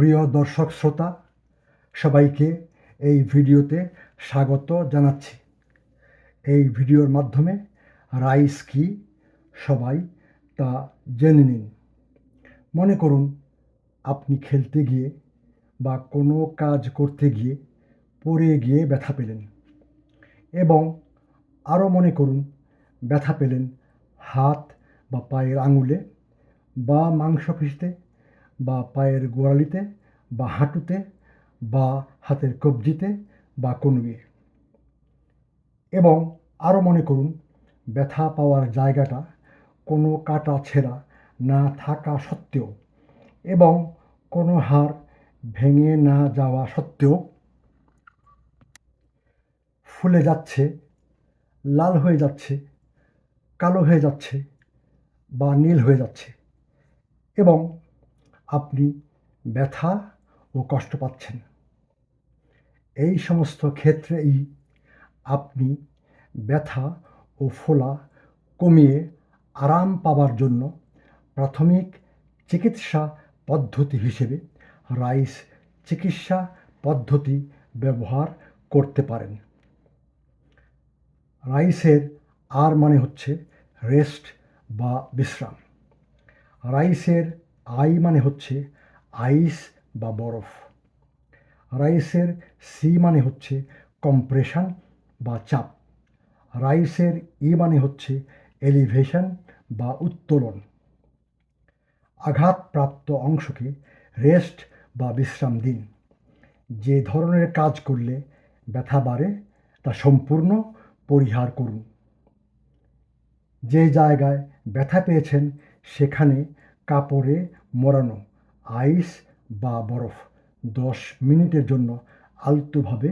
প্রিয় দর্শক শ্রোতা, সবাইকে এই ভিডিওতে স্বাগত জানাচ্ছি। এই ভিডিওর মাধ্যমে রাইস কি, সবাই তা জেনে নিন। মনে করুন, আপনি খেলতে গিয়ে বা কোনো কাজ করতে গিয়ে পড়ে গিয়ে ব্যথা পেলেন এবং আরও মনে করুন, ব্যথা পেলেন হাত বা পায়ের আঙুলে বা মাংস মাংসপেশিতে বা পায়ের গোড়ালিতে বা হাঁটুতে বা হাতের কবজিতে বা কনুয়ে। এবং আরও মনে করুন, ব্যথা পাওয়ার জায়গাটা কোনো কাটা ছেঁড়া না থাকা সত্ত্বেও এবং কোনো হাড় ভেঙে না যাওয়া সত্ত্বেও ফুলে যাচ্ছে, লাল হয়ে যাচ্ছে, কালো হয়ে যাচ্ছে বা নীল হয়ে যাচ্ছে এবং আপনি ব্যথা ও কষ্ট পাচ্ছেন। এই সমস্ত ক্ষেত্রেই আপনি ব্যথা ও ফোলা কমিয়ে আরাম পাওয়ার জন্য প্রাথমিক চিকিৎসা পদ্ধতি হিসেবে রাইস চিকিৎসা পদ্ধতি ব্যবহার করতে পারেন। রাইসের আর মানে হচ্ছে রেস্ট বা বিশ্রাম। রাইসের আই মানে হচ্ছে আইস বা বরফ। রাইসের সি মানে হচ্ছে কম্প্রেশন বা চাপ। রাইসের ই মানে হচ্ছে এলিভেশন বা উত্তোলন। আঘাতপ্রাপ্ত অংশকে রেস্ট বা বিশ্রাম দিন। যে ধরনের কাজ করলে ব্যথা বাড়ে, তা সম্পূর্ণ পরিহার করুন। যে জায়গায় ব্যথা পেয়েছেন, সেখানে কাপড়ে মোড়ানো আইস বা বরফ দশ মিনিটের জন্য আলতোভাবে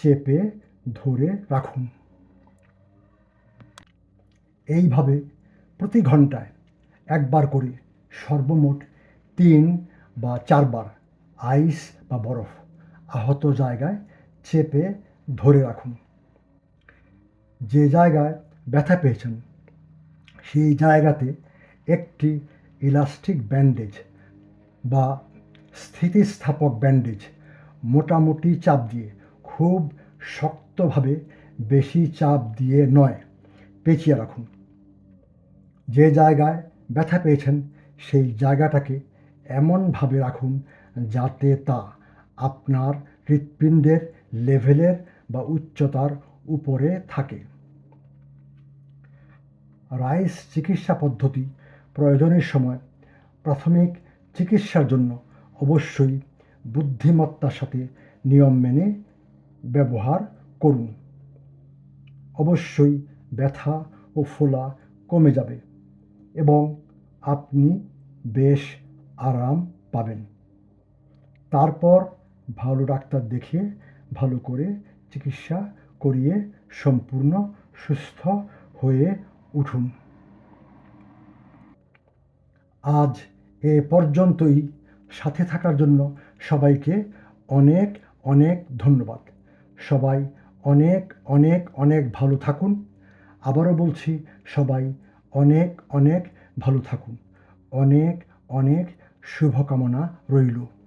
চেপে ধরে রাখুন। এইভাবে প্রতি ঘন্টায় একবার করে সর্বমোট তিন বা চারবার আইস বা বরফ আহত জায়গায় চেপে ধরে রাখুন। যে জায়গায় ব্যথা পেয়েছেন, সেই জায়গাতে একটি ইলাস্টিক ব্যান্ডেজ বা স্থিতিস্থাপক ব্যান্ডেজ মোটামুটি চাপ দিয়ে, খুব শক্তভাবে বেশি চাপ দিয়ে নয়। পেঁচিয়ে রাখুন। যে জায়গায় ব্যথা পেয়েছেন, সেই জায়গাটাকে এমনভাবে রাখুন যাতে তা আপনার হৃৎপিণ্ডের লেভেলের বা উচ্চতার উপরে থাকে। রাইস চিকিৎসা পদ্ধতি প্রয়োজনের সময় প্রাথমিক চিকিৎসার জন্য অবশ্যই বুদ্ধিমত্তার সাথে নিয়ম মেনে ব্যবহার করুন। অবশ্যই ব্যথা ও ফোলা কমে যাবে এবং আপনি বেশ আরাম পাবেন। তারপর ভালো ডাক্তার দেখিয়ে ভালো করে চিকিৎসা করিয়ে সম্পূর্ণ সুস্থ হয়ে উঠুন। আজ এ পর্যন্তই। সাথে থাকার জন্য সবাইকে অনেক অনেক ধন্যবাদ। সবাই অনেক অনেক অনেক ভালো থাকুন। আবারও বলছি, সবাই অনেক অনেক ভালো থাকুন। অনেক অনেক শুভকামনা রইল।